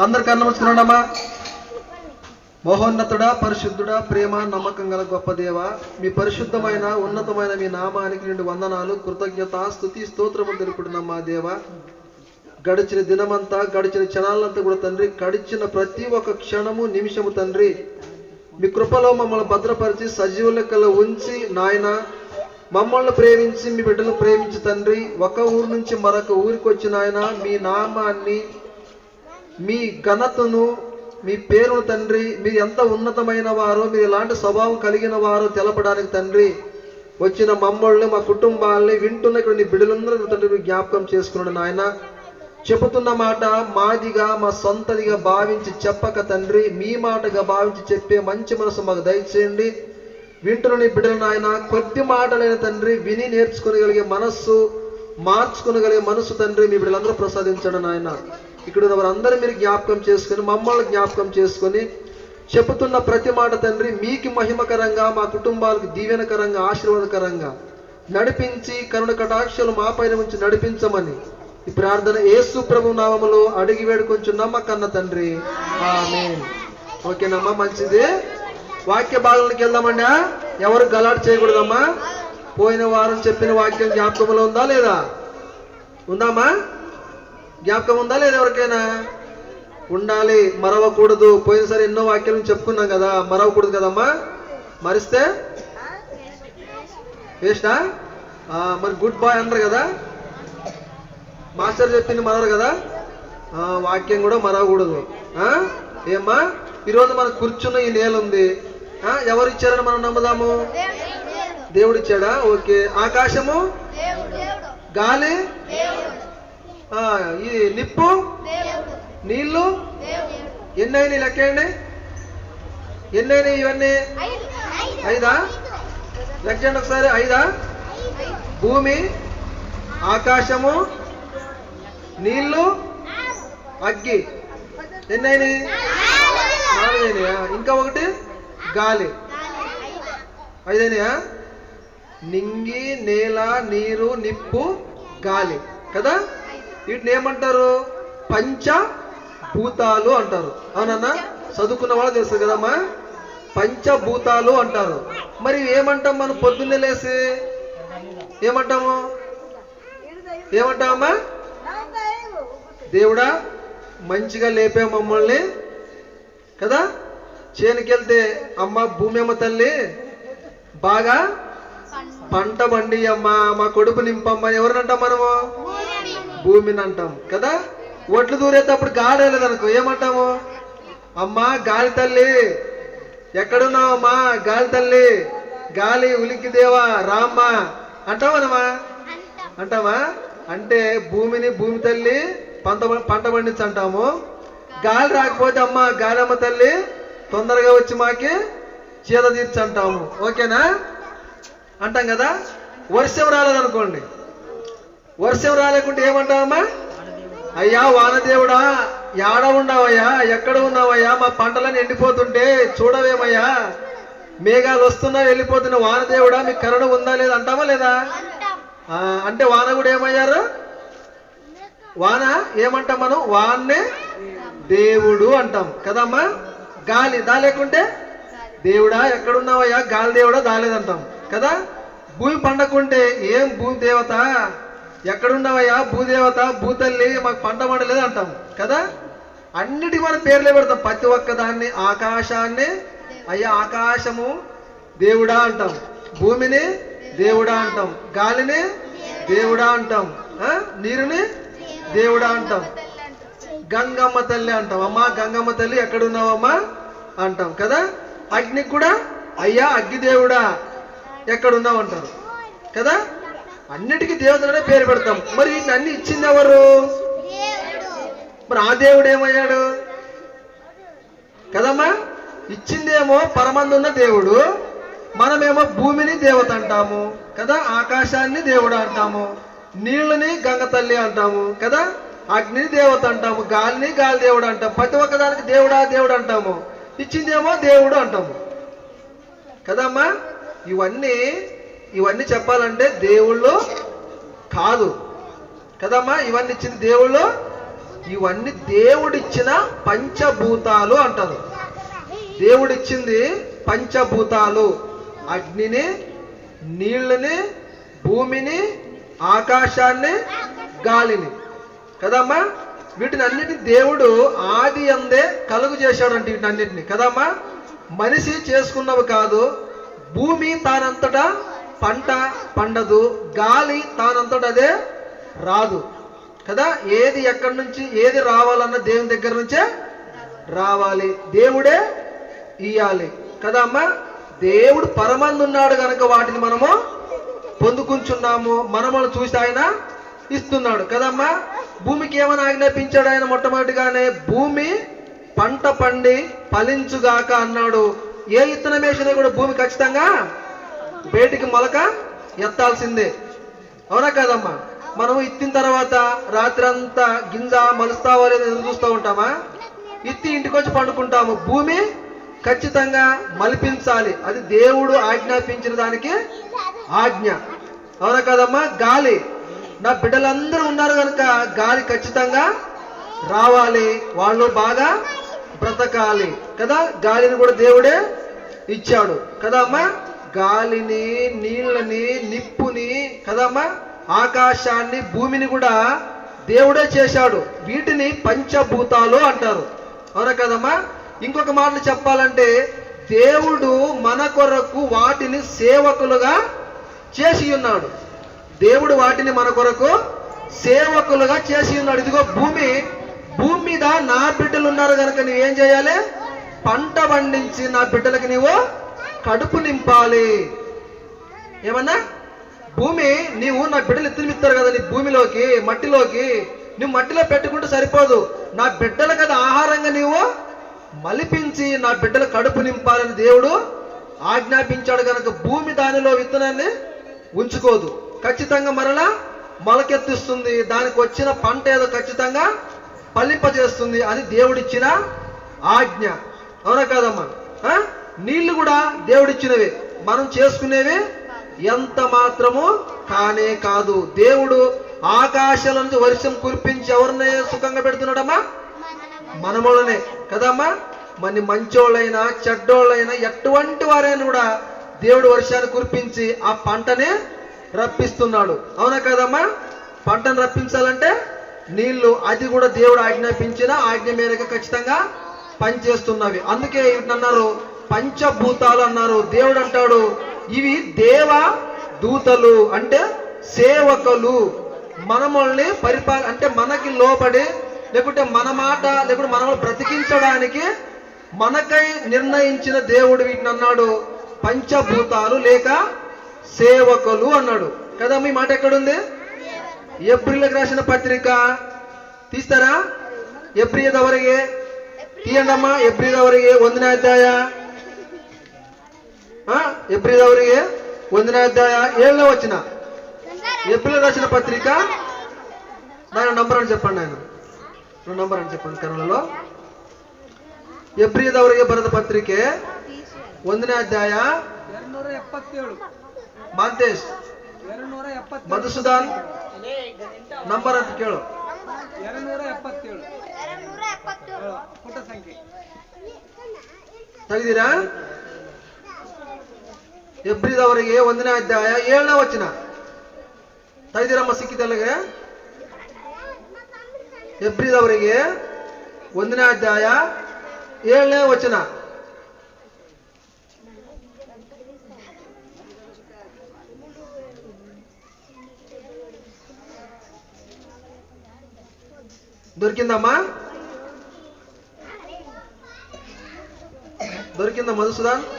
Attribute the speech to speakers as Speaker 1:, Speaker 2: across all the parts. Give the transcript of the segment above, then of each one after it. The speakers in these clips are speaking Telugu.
Speaker 1: అందరు కన్ను మూసుకున్నాడమ్మా మహోన్నతుడా పరిశుద్ధుడా ప్రేమ నమ్మకం గల గొప్ప దేవ మీ పరిశుద్ధమైన ఉన్నతమైన మీ నామానికి నుండి వందనాలు కృతజ్ఞత స్థుతి స్తోత్రము తెలుపుడునమ్మా దేవ. గడిచిన దినమంతా గడిచిన క్షణాలంతా కూడా తండ్రి గడిచిన ప్రతి ఒక్క క్షణము నిమిషము తండ్రి మీ కృపలో మమ్మల్ని భద్రపరిచి సజీవ లెక్కలో ఉంచి నాయన మమ్మల్ని ప్రేమించి మీ బిడ్డలు ప్రేమించి తండ్రి ఒక ఊరు నుంచి మరొక ఊరికి వచ్చిన ఆయన మీ నామాన్ని మీ ఘనతను మీ పేరును తండ్రి మీరు ఎంత ఉన్నతమైన వారో మీరు ఎలాంటి స్వభావం కలిగిన వారో తెలపడానికి తండ్రి వచ్చిన మమ్మల్ని మా కుటుంబాల్ని వింటున్న ఇక్కడ నీ బిడ్డలందరూ తండ్రి జ్ఞాపకం చేసుకున్నాడు నాయన. చెబుతున్న మాట మాదిగా మా సొంతదిగా భావించి చెప్పక తండ్రి మీ మాటగా భావించి చెప్పే మంచి మనసు మాకు దయచేయండి. వింటున్న నీ బిడ్డలు నాయన కొద్ది మాటలైన తండ్రి విని నేర్చుకునగలిగే మనస్సు మార్చుకోగలిగే మనసు తండ్రి మీ బిడ్డలందరూ ప్రసాదించండి నాయన. ఇక్కడ ఉన్న వారందరూ మీరు జ్ఞాపకం చేసుకొని మమ్మల్ని జ్ఞాపకం చేసుకొని చెబుతున్న ప్రతి మాట తండ్రి మీకు మహిమకరంగా మా కుటుంబాలకు దీవెనకరంగా ఆశీర్వాదకరంగా నడిపించి కరుణ కటాక్షలు మా పైన ఉంచి నడిపించమని ఈ ప్రార్థన ఏసు ప్రభు నామములో అడిగి వేడుకొంచున్నాం మా కన్న తండ్రి. ఆమేన్. ఓకేనమ్మా మంచిది. వాక్య భాగంలోకి వెళ్దామండి ఎవరు గలాట్ చేయకూడదమ్మా? పోయిన వారం చెప్పిన వాక్యం జ్ఞాపకంలో ఉందా లేదా? ఉందామా? జ్ఞాపకం ఉందా లేదా ఎవరికైనా? ఉండాలి మరవకూడదు. పోయినసారి ఎన్నో వాక్యాలను చెప్పుకున్నాం కదా మరవకూడదు కదమ్మా? మరిస్తే? వేస్టా మరి గుడ్ బాయ్ అంటారు కదా? మాస్టర్ చెప్పింది మరవరు కదా? ఆ, వాక్యం కూడా మరవకూడదు. ఆ? ఏమ్మా? ఈరోజు మనకు కూర్చున్న ఈ నేల ఉంది. ఆ, ఎవరు ఇచ్చారని మనం నమ్ముదాము? దేవుడు ఇచ్చాడా? ఓకే. ఆకాశము? గాలి? ఈ నిప్పు నీళ్ళు ఎన్నైనా లెక్కండి ఎన్నైనా ఇవన్నీ? ఐదా. లెక్కండి ఒకసారి. ఐదా? భూమి ఆకాశము నీళ్ళు అగ్గి. ఎన్నైనాయి నాలుగైనాయా? ఇంకా ఒకటి? గాలి. ఐదైనాయా? నింగి నేల నీరు నిప్పు గాలి. కదా? వీటిని ఏమంటారు? పంచ భూతాలు అంటారు. అవునన్నా? చదువుకున్న వాళ్ళు తెలుసు కదమ్మా. పంచభూతాలు అంటారు. మరి ఏమంటాం మనం పొద్దున్నే లేసి? ఏమంటాము? ఏమంటామా దేవుడా మంచిగా లేపే మమ్మల్ని. కదా? చేనుకెళ్తే అమ్మ భూమి అమ్మ తల్లి బాగా పంట బండి అమ్మ మా కొడుకు నింపమ్మ ఎవరినంటాం మనము? భూమిని అంటాం కదా? ఒట్లు దూరేటప్పుడు గాలి వెళ్ళదనుకో ఏమంటాము అమ్మా గాలి తల్లి ఎక్కడున్నావు అమ్మా గాలి తల్లి గాలి ఉలికి దేవా రామ్మ. అంటామనమా అంటామా అంటే భూమిని భూమి తల్లి పంట పంట పండించి అంటాము గాలి రాకపోతే అమ్మ గాలమ్మ తల్లి తొందరగా వచ్చి మాకి చీద తీర్చి అంటాము ఓకేనా? అంటాం కదా? వర్షం రాలేదనుకోండి. వర్షం రాలేకుంటే ఏమంటావమ్మా? అయ్యా వానదేవుడా యాడ ఉన్నావయ్యా? ఎక్కడ ఉన్నావయ్యా? మా పంటలను ఎండిపోతుంటే చూడవేమయ్యా? మేఘాలు వస్తున్నా వెళ్ళిపోతున్న వానదేవుడా మీకు కరుణ ఉందా లేదా అంటావా లేదా? అంటే. వాన కూడా ఏమయ్యారు? వాన ఏమంటాం మనం? వాన్నే దేవుడు అంటాం. కదమ్మా? గాలి దా లేకుంటే దేవుడా ఎక్కడున్నావయ్యా? గాలి దేవుడా దాలేదంటాం. కదా? భూమి పండకుంటే ఏం భూమి దేవత? ఎక్కడున్నావయ్యా? భూదేవత భూతల్లి మాకు పంట పండలేదు అంటాం కదా? అన్నిటికీ మనం పేర్లే పెడతాం. ప్రతి ఒక్క దాన్ని ఆకాశాన్ని అయ్యా ఆకాశము దేవుడా అంటాం. భూమిని దేవుడా అంటాం. గాలిని దేవుడా అంటాం. నీరుని దేవుడా అంటాం. గంగమ్మ తల్లి అంటాం. అమ్మా గంగమ్మ తల్లి ఎక్కడున్నావమ్మా? అంటాం. కదా? అగ్నికి కూడా అయ్యా అగ్గి దేవుడా ఎక్కడున్నావు అంటారు. కదా? అన్నిటికీ దేవతలనే పేరు పెడతాం. మరి వీటిని అన్ని ఇచ్చింది ఎవరు? మరి ఆ దేవుడు ఏమయ్యాడు? కదమ్మా? ఇచ్చిందేమో పరమందున్న దేవుడు మనమేమో భూమిని దేవత అంటాము కదా? ఆకాశాన్ని దేవుడు అంటాము నీళ్ళని గంగ తల్లి అంటాము కదా? అగ్నిని దేవత అంటాము గాలిని గాలి దేవుడు అంటాం ప్రతి ఒక్కదానికి దేవుడా దేవుడు అంటాము ఇచ్చిందేమో దేవుడు అంటాము. కదమ్మా? ఇవన్నీ ఇవన్నీ చెప్పాలంటే దేవుళ్ళు కాదు. కదమ్మా? ఇవన్నీ ఇచ్చింది దేవుళ్ళు? ఇవన్నీ దేవుడిచ్చిన పంచభూతాలు అంటారు. దేవుడిచ్చింది పంచభూతాలు. అగ్నిని నీళ్ళని భూమిని ఆకాశాన్ని గాలిని. కదమ్మా? వీటిని అన్నిటిని దేవుడు ఆది అందే కలుగు చేశాడంటే వీటిని అన్నిటిని కదమ్మా? మనిషి చేసుకున్నవి కాదు. భూమి తానంతటా పంట పండదు గాలి తానంతట అదే రాదు. కదా? ఏది ఎక్కడి నుంచి ఏది రావాలన్న దేవుని దగ్గర నుంచే రావాలి. దేవుడే ఇయ్యాలి. కదా అమ్మా? దేవుడు పరమందు ఉన్నాడు కనుక వాటిని మనము పొందుకుంటున్నాము. మనమును చూసి ఆయన ఇస్తున్నాడు. కదమ్మా భూమికి ఏమైనా ఆజ్ఞాపించాడు ఆయన మొట్టమొదటిగానే? భూమి పంట పండి ఫలించుగాక అన్నాడు. ఏ ఇత్తనం వేసినా కూడా భూమి ఖచ్చితంగా బయటికి మొలక ఎత్తాల్సిందే. అవునా కాదమ్మా? మనం ఇత్తిన తర్వాత రాత్రి అంతా గింజ మలుస్తావో లేదో ఎదురు చూస్తూ ఉంటామా? ఇత్తి ఇంటికి వచ్చి పండుకుంటాము. భూమి ఖచ్చితంగా మలిపించాలి. అది దేవుడు ఆజ్ఞాపించిన దానికి ఆజ్ఞ. అవునా కదమ్మా? గాలి. నా బిడ్డలందరూ ఉన్నారు కనుక గాలి ఖచ్చితంగా రావాలి. వాళ్ళు బాగా బ్రతకాలి. కదా? గాలిని కూడా దేవుడే ఇచ్చాడు. కదమ్మా గాలిని నీళ్ళని నిప్పుని కదమ్మా ఆకాశాన్ని భూమిని కూడా దేవుడే చేశాడు. వీటిని పంచభూతాలు అంటారు. అవునా కదమ్మా? ఇంకొక మాటలు చెప్పాలంటే దేవుడు మన కొరకు వాటిని సేవకులుగా చేసి ఉన్నాడు. దేవుడు వాటిని మన కొరకు సేవకులుగా చేసి ఉన్నాడు. ఇదిగో భూమి భూమి మీద నా బిడ్డలు ఉన్నారు కనుక నువ్వేం చేయాలి? పంట పండించి నా బిడ్డలకి నీవు కడుపు నింపాలి. ఏమన్నా? భూమి నీవు నా బిడ్డలు ఎత్తునిస్తారు కదా నీ భూమిలోకి మట్టిలోకి. నువ్వు మట్టిలో పెట్టుకుంటే సరిపోదు. నా బిడ్డల కదా ఆహారంగా నీవు మలిపించి నా బిడ్డల కడుపు నింపాలని దేవుడు ఆజ్ఞాపించాడు కనుక భూమి దానిలో విత్తనాన్ని ఉంచుకోదు. ఖచ్చితంగా మరలా మొలకెత్తిస్తుంది. దానికి వచ్చిన పంట ఏదో ఖచ్చితంగా పల్లింపజేస్తుంది అది దేవుడిచ్చిన ఆజ్ఞ. అవునా కాదమ్మా? నీళ్ళు కూడా దేవుడిచ్చినవి. మనం చేసుకునేవి? ఎంత మాత్రము కానే కాదు. దేవుడు ఆకాశాల నుంచి వర్షం కురిపించి ఎవరిని సుఖంగా పెడుతున్నాడమ్మా? మనములనే కదమ్మా? మన మంచోళ్ళైనా చెడ్డోళ్ళైనా ఎటువంటి వారైనా కూడా దేవుడు వర్షాన్ని కురిపించి ఆ పంటని రప్పిస్తున్నాడు. అవునా కదమ్మా? పంటను రప్పించాలంటే నీళ్ళు అది కూడా దేవుడు ఆజ్ఞాపించిన ఆజ్ఞ మేరకు ఖచ్చితంగా పనిచేస్తున్నవి. అందుకే అన్నారు పంచభూతాలు అన్నారు దేవుడు అంటాడు ఇవి దేవ దూతలు అంటే సేవకులు. మనమల్ని పరిపాల అంటే మనకి లోబడి లేకుంటే మన మాట లేకుంటే మనము బ్రతికించడానికి మనకై నిర్ణయించిన దేవుడు వీటిని అన్నాడు పంచభూతాలు లేక సేవకులు అన్నాడు. కదా మీ మాట ఎక్కడుంది? ఏప్రిల్కి రాసిన పత్రిక. తీస్తారా? ఏప్రిల్ ఎవరికి తీయండమ్మా ఏప్రిల్ ఎవరికి వందనాధ్యాయ. ಅಧ್ಯಾಯ ಆ ಎಬ್ರಿಯದವರೆಗೆ ಒಂದನೇ ಅಧ್ಯಾಯ ಏಳನೇ వచ్చిన ఏప్రిల్ రాసిన పత్రిక దాని నంబర్ అని చెప్పండి ఆయన నంబర్ అని చెప్పండి కన్నడలో ಎಬ್ರಿಯದವರೆಗೆ ಬರೆದ ಪತ್ರಿಕೆ ಒಂದನೇ ಅಧ್ಯಾಯ
Speaker 2: ಎರಡ್ನೂರ ಎಪ್ಪತ್ತೇಳು
Speaker 1: ಮಾಂತೇಶ್
Speaker 2: ಎರಡ್ನೂರ ಎಪ್ಪತ್ತೇಳು
Speaker 1: ಮಧುಸೂದನ್ ನಂಬರ್ ಅಂತ ಕೇಳು
Speaker 2: ಎರಡ್ನೂರ ಎಪ್ಪತ್ತೇಳು ಹೇಳು, ಪುಟ ಸಂಖ್ಯೆ
Speaker 1: ತೆಗೆದಿರಾ ಎಬ್ರಿದವರಿಗೆ ಒಂದನೇ ಅಧ್ಯಾಯ ಏಳನೇ ವಚನ ತೆಗೆದಿರಮ್ಮ ಸಿಕ್ಕಿದಲ್ಲಿಗೆ ಎಬ್ರಿದವರಿಗೆ ಒಂದನೇ ಅಧ್ಯಾಯ ಏಳನೇ ವಚನ దొరికిందమ్మా దొరికిందా మధుసూదన్ ఆ,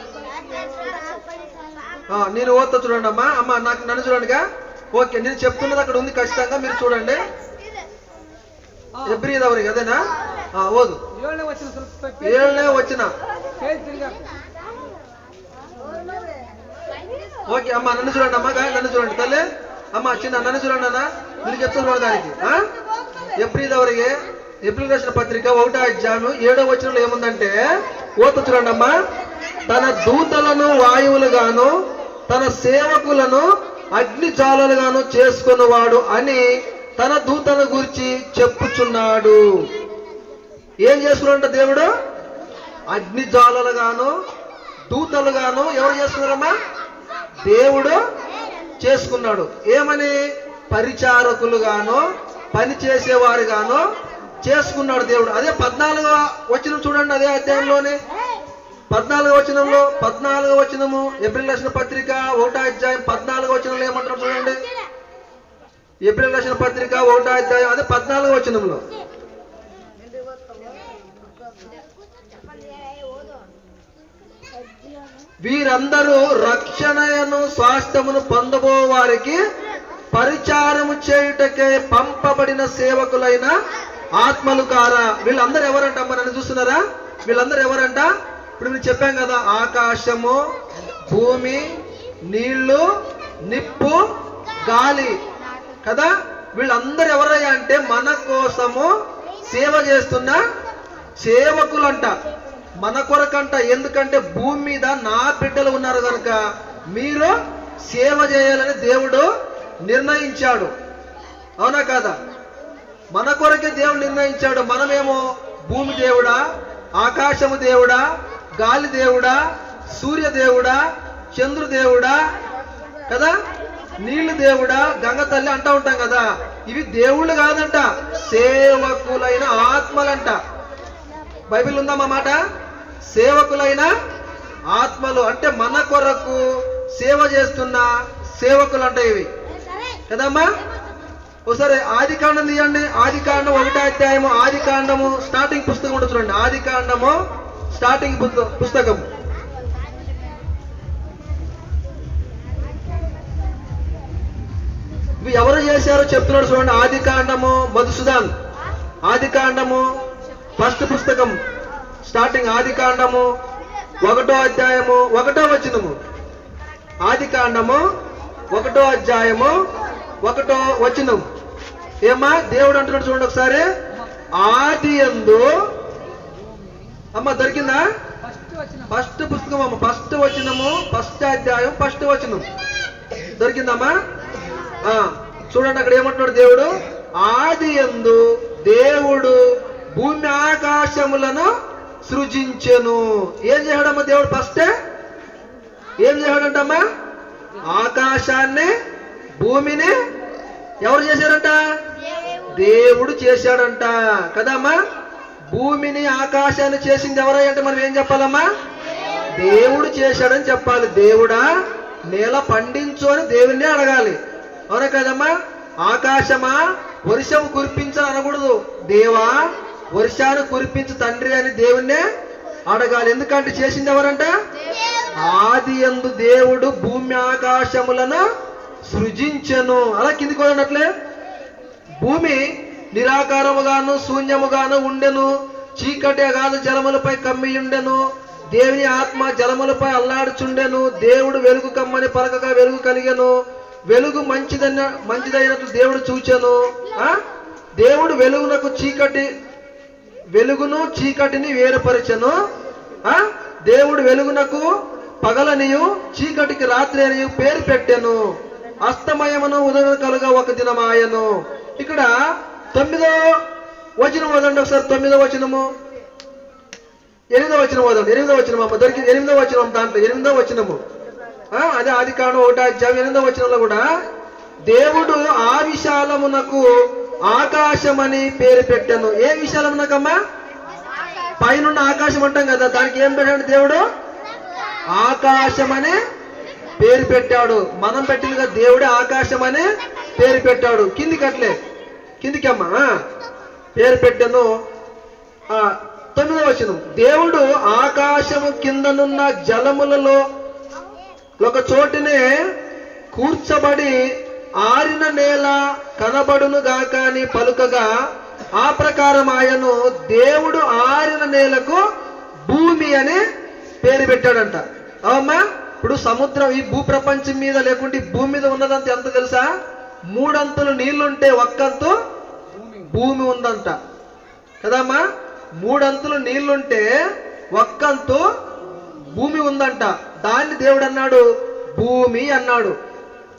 Speaker 1: నేను ఓత చూడండి అమ్మా. అమ్మ నాకు నన్ను చూడండిగా. ఓకే నేను చెప్తున్నది అక్కడ ఉంది ఖచ్చితంగా మీరు చూడండి. ఎబ్రి ఎవరికి అదేనా? ఓదు. ఏళ్ళే వచ్చిన ఓకే అమ్మా నన్ను చూడండి అమ్మ నన్ను చూడండి తల్లి. అమ్మా చిన్న నన్ను చూడండి అన్న. మీరు చెప్తున్నారు దానికి ఎప్రిల్ ఎవరికి? ఎప్రిల్ రాసిన పత్రిక ఒకటో అధ్యాయం ఏడో వచ్చినలో ఏముందంటే ఓత చూడండి అమ్మా. తన దూతలను వాయువులుగాను తన సేవకులను అగ్ని జాలలుగాను చేసుకున్నవాడు అని తన దూతల గురించి చెప్పుచున్నాడు. ఏం చేస్తున్నాడంట దేవుడు? అగ్ని జాలలుగాను దూతలుగాను ఎవరు చేస్తున్నారమ్మా? దేవుడు చేసుకున్నాడు. ఏమని? పరిచారకులుగాను పని చేసేవారుగాను చేసుకున్నాడు దేవుడు. అదే పద్నాలుగో వచ్చిన చూడండి అదే అధ్యాయంలోనే. పద్నాలుగో వచనంలో పద్నాలుగో వచనము ఏప్రిల్ రచన పత్రిక ఒకటో అధ్యాయం పద్నాలుగో వచనంలో ఏమంటారు చూడండి. ఏప్రిల్ రచన పత్రిక ఒకటో అధ్యాయం అదే పద్నాలుగో వచనంలో. వీరందరూ రక్షణను స్వాస్థ్యమును పొందబో వారికి పరిచారము చేయుటకే పంపబడిన సేవకులైన ఆత్మలు కారా వీళ్ళందరూ ఎవరంట అమ్మ నన్ను చూస్తున్నారా? వీళ్ళందరూ ఎవరంట? ఇప్పుడు మీరు చెప్పాం కదా ఆకాశము భూమి నీళ్ళు నిప్పు గాలి. కదా? వీళ్ళందరూ ఎవరయ్యా అంటే మన కోసము సేవ చేస్తున్న సేవకులంట. మన కొరకంట. ఎందుకంటే భూమి మీద నా బిడ్డలు ఉన్నారు కనుక మీరు సేవ చేయాలని దేవుడు నిర్ణయించాడు. అవునా కాదా? మన కొరకే దేవుడు నిర్ణయించాడు. మనమేమో భూమి దేవుడా ఆకాశము దేవుడా గాలి దేవుడా సూర్య దేవుడా చంద్రు దేవుడా కదా? నీళ్ళు దేవుడా గంగ తల్లి అంటా ఉంటాం కదా. ఇవి దేవుళ్ళు కాదంట సేవకులైన ఆత్మలంట. బైబిల్ ఉందా మా మాట? సేవకులైన ఆత్మలు అంటే మన కొరకు సేవ చేస్తున్న సేవకులు అంటే ఇవి. కదమ్మా? ఒకసారి ఆది కాండం తీయండి. ఆది కాండం ఒకటే అధ్యాయము ఆది కాండము స్టార్టింగ్ పుస్తకం ఉంటుంది చూడండి. ఆది కాండము స్టార్టింగ్ పుస్తకం ఇవి ఎవరు చేశారో చెప్తున్నాడు చూడండి. ఆది కాండము మధుసూదన్. ఆది కాండము ఫస్ట్ పుస్తకం. స్టార్టింగ్ ఆది కాండము ఒకటో అధ్యాయము ఒకటో వచనము. ఆది కాండము ఒకటో అధ్యాయము ఒకటో వచనం. ఏమా దేవుడు అంటున్నాడు చూడండి ఒకసారి. ఆది ఎందు అమ్మ దొరికిందా?
Speaker 2: ఫస్ట్
Speaker 1: పుస్తకం అమ్మ ఫస్ట్ వచనము ఫస్ట్ అధ్యాయం ఫస్ట్ వచనం. దొరికిందమ్మా? ఆ, చూడండి అక్కడ ఏమంటున్నాడు దేవుడు? ఆది ఎందు దేవుడు భూమి ఆకాశములను సృజించెను. ఏం చేశాడమ్మా దేవుడు ఫస్ట్? ఏం చేశాడంటమ్మా? ఆకాశాన్ని భూమిని ఎవరు చేశారంట? దేవుడు చేశాడంట. కదమ్మా? భూమిని ఆకాశాన్ని చేసింది ఎవరై అంటే మనం ఏం చెప్పాలమ్మా? దేవుడు చేశాడని చెప్పాలి. దేవుడా నేల పండించు అని దేవుణ్ణి అడగాలి. అవునా కదమ్మా? ఆకాశమా? వర్షం కురిపించని అనకూడదు. దేవా వర్షాన్ని కురిపించు తండ్రి అని దేవుణ్ణే అడగాలి. ఎందుకంటే చేసింది ఎవరంట? ఆది ఎందు దేవుడు భూమి ఆకాశములను సృజించను. అలా కిందికి వదనట్లే భూమి నిరాకారముగాను శూన్యముగాను ఉండెను. చీకటి అగాధ జలములపై కమ్మి ఉండెను దేవుని ఆత్మ జలములపై అల్లాడుచుండెను. దేవుడు వెలుగు కమ్మని పలకగా వెలుగు కలిగెను. వెలుగు మంచిదన్న మంచిదైనట్లు దేవుడు చూచెను. ఆ? దేవుడు వెలుగునకు చీకటి వెలుగును చీకటిని వేరుపరచెను. ఆ? దేవుడు వెలుగునకు పగలనియు చీకటికి రాత్రి అనియు పేరు పెట్టెను. అస్తమయమును ఉదయం కలుగా ఒక దినమాయను. ఇక్కడ తొమ్మిదో వచనం వదండి ఒకసారి. తొమ్మిదో వచనము. ఎనిమిదో వచనం వదండి ఎనిమిదో వచనం అమ్మ. దొరికింది ఎనిమిదో వచనం దాంట్లో. ఎనిమిదో వచనము. ఆ, అదే ఆది కారణం ఒకటి అధ్యాయం ఎనిమిదో వచనంలో కూడా దేవుడు ఆ విశాలమునకు ఆకాశమని పేరు పెట్టాను. ఏ విశాలమునకమ్మా? పైనున్న ఆకాశం అంటాం కదా. దానికి ఏం పెట్టాడు దేవుడు? ఆకాశం అనే పేరు పెట్టాడు. మనం పెట్టింది కదా దేవుడే ఆకాశం అని పేరు పెట్టాడు. కిందికి అట్లే. కిందికి అమ్మా పేరు పెట్టాను. ఆ, తొమ్మిదవ వచనం. దేవుడు ఆకాశము కిందనున్న జలములలో ఒక చోటునే కూర్చబడి ఆరిన నేల కనబడును గాక అని పలుకగా ఆ ప్రకారం ఆయను దేవుడు ఆరిన నేలకు భూమి అని పేరు పెట్టాడంట. అవమ్మా ఇప్పుడు సముద్రం ఈ భూ ప్రపంచం మీద లేకుంటే భూమి మీద ఉన్నదంత ఎంత తెలుసా? మూడంతులు నీళ్ళుంటే ఒక్కంతు
Speaker 2: భూమి
Speaker 1: ఉందంట. కదమ్మా? మూడంతులు నీళ్ళుంటే ఒక్కంతు భూమి ఉందంట. దాన్ని దేవుడు అన్నాడు. భూమి అన్నాడు.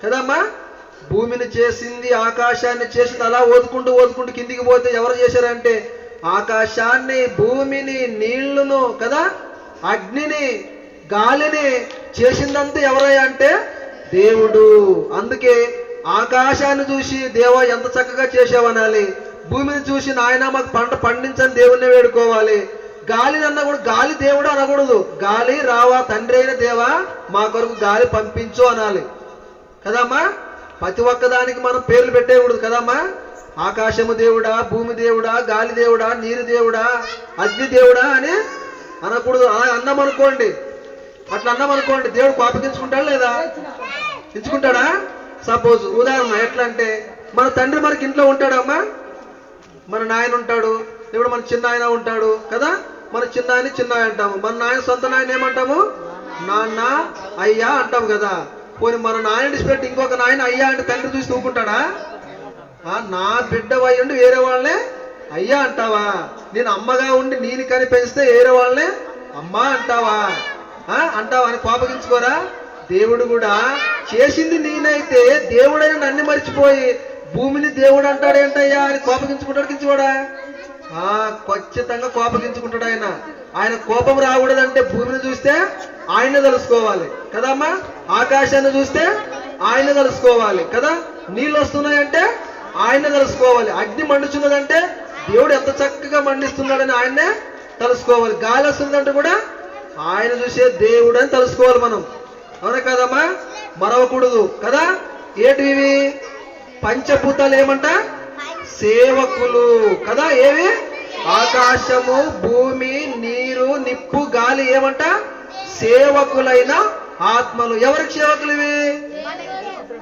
Speaker 1: కదమ్మా? భూమిని చేసింది ఆకాశాన్ని చేసింది అలా ఓదుకుంటూ ఓదుకుంటూ కిందికి పోతే ఎవరు చేశారంటే ఆకాశాన్ని భూమిని నీళ్ళును కదా? అగ్నిని గాలిని చేసిందంతా ఎవరయ్యా అంటే దేవుడు. అందుకే ఆకాశాన్ని చూసి దేవా ఎంత చక్కగా చేసావనాలి భూమిని చూసి నాయన మాకు పంట పండించని దేవుణ్ణి వేడుకోవాలి. గాలి అన్నా కూడా గాలి దేవుడు అనకూడదు. గాలి రావా తండ్రి అయిన దేవా మా కొరకు గాలి పంపించు అనాలి. కదమ్మా? ప్రతి ఒక్కదానికి మనం పేర్లు పెట్టేయకూడదు కదమ్మా? ఆకాశము దేవుడా భూమి దేవుడా గాలి దేవుడా నీరు దేవుడా అగ్ని దేవుడా అని అనకూడదు. అలా అన్నాం అనుకోండి. అట్లా అన్నాం అనుకోండి. దేవుడు కోపగించుకుంటాడా లేదా? ఇచ్చుకుంటాడా సపోజ్ ఉదాహరణ ఎట్లా అంటే మన తండ్రి మనకి ఇంట్లో ఉంటాడమ్మా మన నాయన ఉంటాడు ఇప్పుడు మన చిన్న ఆయన ఉంటాడు కదా? మన చిన్న ఆయన చిన్న ఆయన అంటాము. మన నాయన సొంత నాయన ఏమంటాము? నాన్న అయ్యా అంటాము కదా. పోనీ మన నాయన డిస్పెట్టి ఇంకొక నాయన అయ్యా అంటే తండ్రి చూసి తూకుంటాడా ఆ, నా బిడ్డ ఉండి వేరే వాళ్ళనే అయ్యా అంటావా? నేను అమ్మగా ఉండి నేను కని పెంచితే వేరే వాళ్ళనే అమ్మా అంటావా? అంటావా అని కోపగించుకోరా? దేవుడు కూడా చేసింది నేనైతే దేవుడైన నన్ను మర్చిపోయి భూమిని దేవుడు అంటాడు ఏంటయ్యా? అని కోపగించుకుంటాడు కించుకోడా ఆ ఖచ్చితంగా కోపగించుకుంటాడు ఆయన. ఆయన కోపం రాకూడదంటే భూమిని చూస్తే ఆయన తెలుసుకోవాలి. కదమ్మా? ఆకాశాన్ని చూస్తే ఆయన తెలుసుకోవాలి. కదా? నీళ్ళు వస్తున్నాయంటే ఆయన తెలుసుకోవాలి. అగ్ని మండుచున్నదంటే దేవుడు ఎంత చక్కగా మండిస్తున్నాడని ఆయన్నే తెలుసుకోవాలి. గాలి వస్తుందంటే కూడా ఆయన చూసే దేవుడు అని తెలుసుకోవాలి మనం. అవునా కదమ్మా? మరవకూడదు. కదా? ఏటివి పంచభూతాలు ఏమంట సేవకులు. కదా ఏవి? ఆకాశము భూమి నీరు నిప్పు గాలి ఏమంట? సేవకులైన ఆత్మలు. ఎవరికి సేవకులు ఇవి?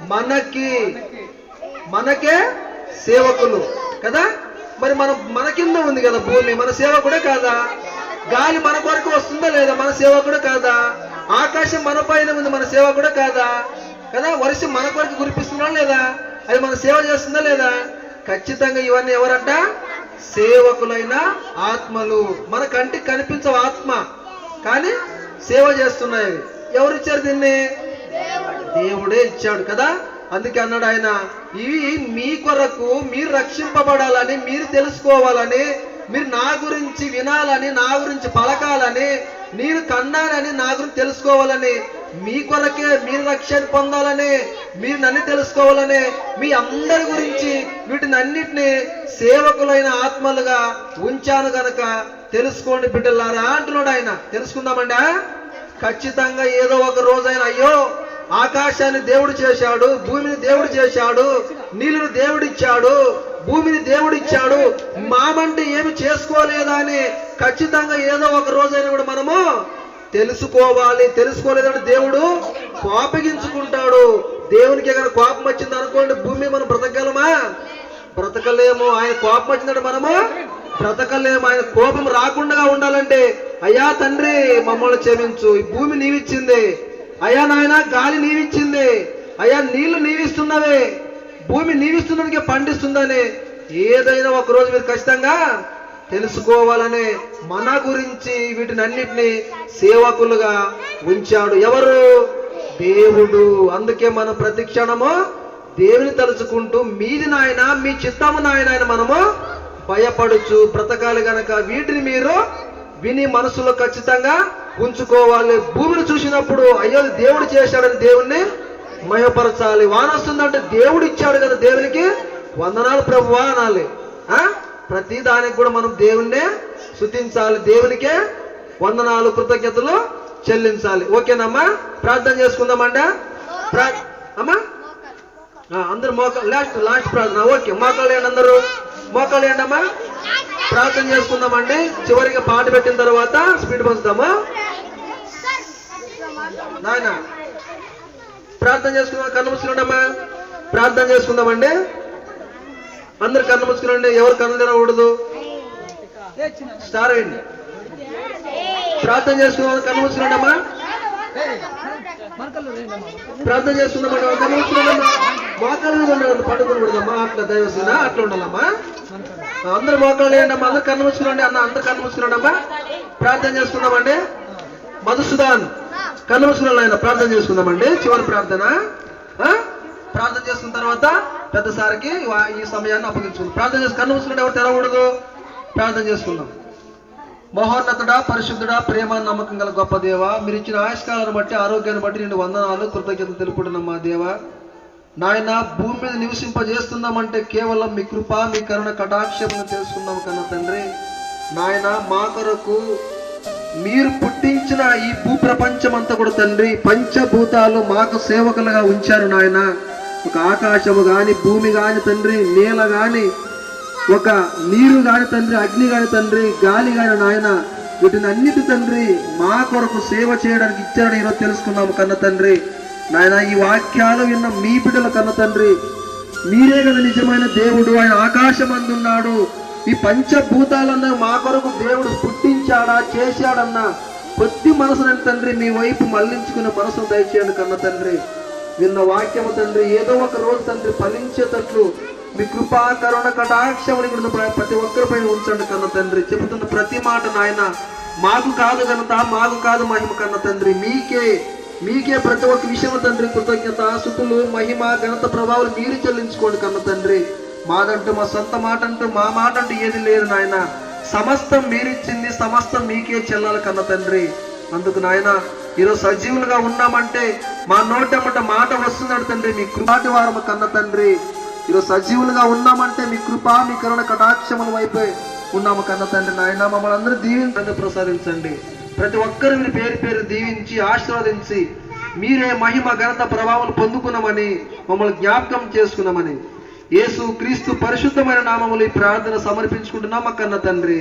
Speaker 1: మనకి. మనకే సేవకులు. కదా? మరి మన మన కింద ఉంది కదా భూమి. మన సేవకుడే కాదా? గాలి మన కొరకు వస్తుందా లేదా? మన సేవకుడే కాదా? ఆకాశం మన పైన ఉంది మన సేవకుడే కాదా? కదా? వర్షం మన కొరకు కురిపిస్తున్నా లేదా? అది మన సేవ చేస్తుందా లేదా? ఖచ్చితంగా ఇవన్నీ ఎవరంట? సేవకులైన ఆత్మలు. మన కంటికి కనిపించవు ఆత్మ. కానీ సేవ చేస్తున్నాయి. ఎవరు ఇచ్చారు దీన్ని? దేవుడే ఇచ్చాడు కదా? అందుకే అన్నాడు ఆయన ఇవి మీ కొరకు మీరు రక్షింపబడాలని మీరు తెలుసుకోవాలని మీరు నా గురించి వినాలని నా గురించి పలకాలని నేను కన్నానని నా గురించి తెలుసుకోవాలని మీ కొరకే మీరు రక్షణ పొందాలని మీరు నన్ను తెలుసుకోవాలని మీ అందరి గురించి వీటిని అన్నిటిని సేవకులైన ఆత్మలుగా ఉంచాను గనక తెలుసుకోండి బిడ్డలారా అంటున్నాడు ఆయన. తెలుసుకుందామండి ఖచ్చితంగా ఏదో ఒక రోజైనా అయ్యో ఆకాశాన్ని దేవుడు చేశాడు భూమిని దేవుడు చేశాడు నీళ్ళను దేవుడిచ్చాడు భూమిని దేవుడిచ్చాడు మామంటే ఏమి చేసుకోలేదా అని ఖచ్చితంగా ఏదో ఒక రోజైనా కూడా మనము తెలుసుకోవాలి. తెలుసుకోలేదంటే దేవుడు కోపగించుకుంటాడు దేవునికి ఏమైనా కోపం వచ్చింది అనుకోండి భూమి మనం బ్రతకగలమా? బ్రతకలేము. ఆయన కోపం వచ్చిందంటే మనము బ్రతకలేము. ఆయన కోపం రాకుండా ఉండాలంటే అయ్యా తండ్రి మమ్మల్ని క్షమించు. ఈ భూమి నీవిచ్చింది. అయ్యా నాయన గాలి నీవిచ్చింది. అయ్యా నీళ్ళు నీవిస్తున్నవే. భూమి నీవిస్తున్నదికే పండిస్తుందని. ఏదైనా ఒక రోజు మీరు ఖచ్చితంగా తెలుసుకోవాలనే మన గురించి వీటినన్నిటిని సేవకులుగా ఉంచాడు ఎవరు? దేవుడు. అందుకే మనం ప్రతి క్షణము దేవుని తలుచుకుంటూ మీది నాయన మీ చిత్తము నాయన మనము భయపడుచు బ్రతకాలి గనక వీటిని మీరు విని మనసులో ఖచ్చితంగా ఉంచుకోవాలి. భూమిని చూసినప్పుడు అయ్యో దేవుడు చేశాడని దేవుణ్ణి మయపరచాలి వానొస్తుందంటే దేవుడు ఇచ్చాడు కదా దేవునికి. వందనాలు ప్రభువా అనాలి. ఆ? ప్రతి దానికి కూడా మనం దేవుణ్ణే శుతించాలి దేవునికే వందనాలు కృతజ్ఞతలు చెల్లించాలి. ఓకేనమ్మా? ప్రార్థన చేసుకుందామండి. అమ్మా? అందరు మోక లాస్ట్ లాస్ట్ ప్రార్థన. ఓకే మోకాలు వేయండి అందరూ. మోకాలు అమ్మా ప్రార్థన చేసుకుందామండి. చివరిగా పాట పెట్టిన తర్వాత స్పీడ్ పంచుదామా? నాయన ప్రార్థన చేసుకుందాం కన్ను ప్రార్థన చేసుకుందామండి. అందరు కన్ను ముచ్చుకునండి ఎవరు కన్ను తినకూడదు స్టార్ అయ్యండి. ప్రార్థన చేసుకున్నాం కన్ను మూసుకున్నాడమ్మా ప్రార్థన చేసుకుందామండి కన్ను మూసుకున్నాడమ్మా మోకాళ్ళ మీద ఉండాలి పడుకోకూడదమ్మా అట్లా దయవస్తున్నా అట్లా ఉండాలమ్మా. అందరు మోకాళ్ళు వేయండమ్మా అందరు కన్ను మూసుకునండి అన్న అందరు కన్ను ముచ్చుకున్నాడమ్మా ప్రార్థన చేసుకున్నామండి మధుసూదన్ కన్ను మూసుకున్నాడు ఆయన. ప్రార్థన చేసుకుందామండి చివరి ప్రార్థన. ప్రార్థన చేసుకున్న తర్వాత పెద్దసారికి సార్కి ఈ సమయాన్ని అప్పగించుకుందాం. ప్రార్థన చేసి కన్ను మూసుకుంటే ఎవరు తెరవకూడదు? ప్రార్థన చేసుకుందాం. మహోన్నతుడా పరిశుద్ధుడా ప్రేమ నమ్మకం గల గొప్ప దేవ మీరు ఇచ్చిన ఆయుష్కాలను బట్టి ఆరోగ్యాన్ని బట్టి నేను వందనాలు కృతజ్ఞతలు తెలుపుతున్నాం మా దేవ. నాయన భూమి మీద నివసింపజేస్తున్నామంటే కేవలం మీ కృప మీ కరుణ కటాక్షమును తెలుసుకున్నాం కన్నా తండ్రి. నాయన మా కొరకు మీరు పుట్టించిన ఈ భూ ప్రపంచం అంతా కూడా తండ్రి పంచభూతాలు మాకు సేవకులుగా ఉంచారు నాయన. ఒక ఆకాశము కానీ భూమి గాని తండ్రి నేల కానీ ఒక నీరు కాని తండ్రి అగ్ని గాని తండ్రి గాలి కాని నాయన వీటిని అన్నిటి తండ్రి మా కొరకు సేవ చేయడానికి ఇచ్చారని ఈరోజు తెలుసుకున్నాము కన్న తండ్రి. నాయన ఈ వాక్యాలు విన్న మీ బిడ్డల కన్న తండ్రి. మీరే కదా నిజమైన దేవుడు ఆయన ఆకాశం అందున్నాడు ఈ పంచభూతాలన్న మా కొరకు దేవుడు పుట్టించాడా చేశాడన్న కొద్ది మనసునని తండ్రి మీ వైపు మళ్ళించుకునే మనసును దయచేయండి కన్న తండ్రి. విన్న వాక్యము తండ్రి ఏదో ఒక రోజు తండ్రి ఫలించేటట్లు మీ కృపా కరుణ కటాక్షముని కూడా ప్ర- ప్రతి ఒక్కరిపై ఉంచండి కన్న తండ్రి. చెబుతున్న ప్రతి మాట నాయన మాకు కాదు ఘనత మాకు కాదు మహిమ కన్న తండ్రి. మీకే మీకే ప్రతి ఒక్క విషయం తండ్రి కృతజ్ఞత సుతులు మహిమ ఘనత ప్రభావాలు మీరు చెల్లించుకోండి కన్న తండ్రి. మాదంటూ మా సొంత మాట అంటూ మా మాట అంటూ ఏది లేదు నాయన. సమస్తం మీరిచ్చింది సమస్తం మీకే చెల్లాలి కన్న తండ్రి. అందుకు నాయన ఈరోజు సజీవులుగా ఉన్నామంటే మా నోటమ్మట మాట వస్తున్నాడు తండ్రి మీ కృపాటి వారము కన్న తండ్రి. ఈరోజు సజీవులుగా ఉన్నామంటే మీ కృప మీ కరుణ కటాక్షముల వైపే ఉన్నాము కన్న తండ్రి నాయన. మమ్మల్ని అందరూ దీవించండి ప్రసాదించండి. ప్రతి ఒక్కరు మీరు పేరు పేరు దీవించి ఆశీర్వదించి మీరే మహిమ ఘనత ప్రభావం పొందుకున్నామని మమ్మల్ని జ్ఞాపకం చేసుకున్నామని యేసు క్రీస్తు పరిశుద్ధమైన నామములు ఈ ప్రార్థన సమర్పించుకుంటున్నాం కన్న తండ్రి.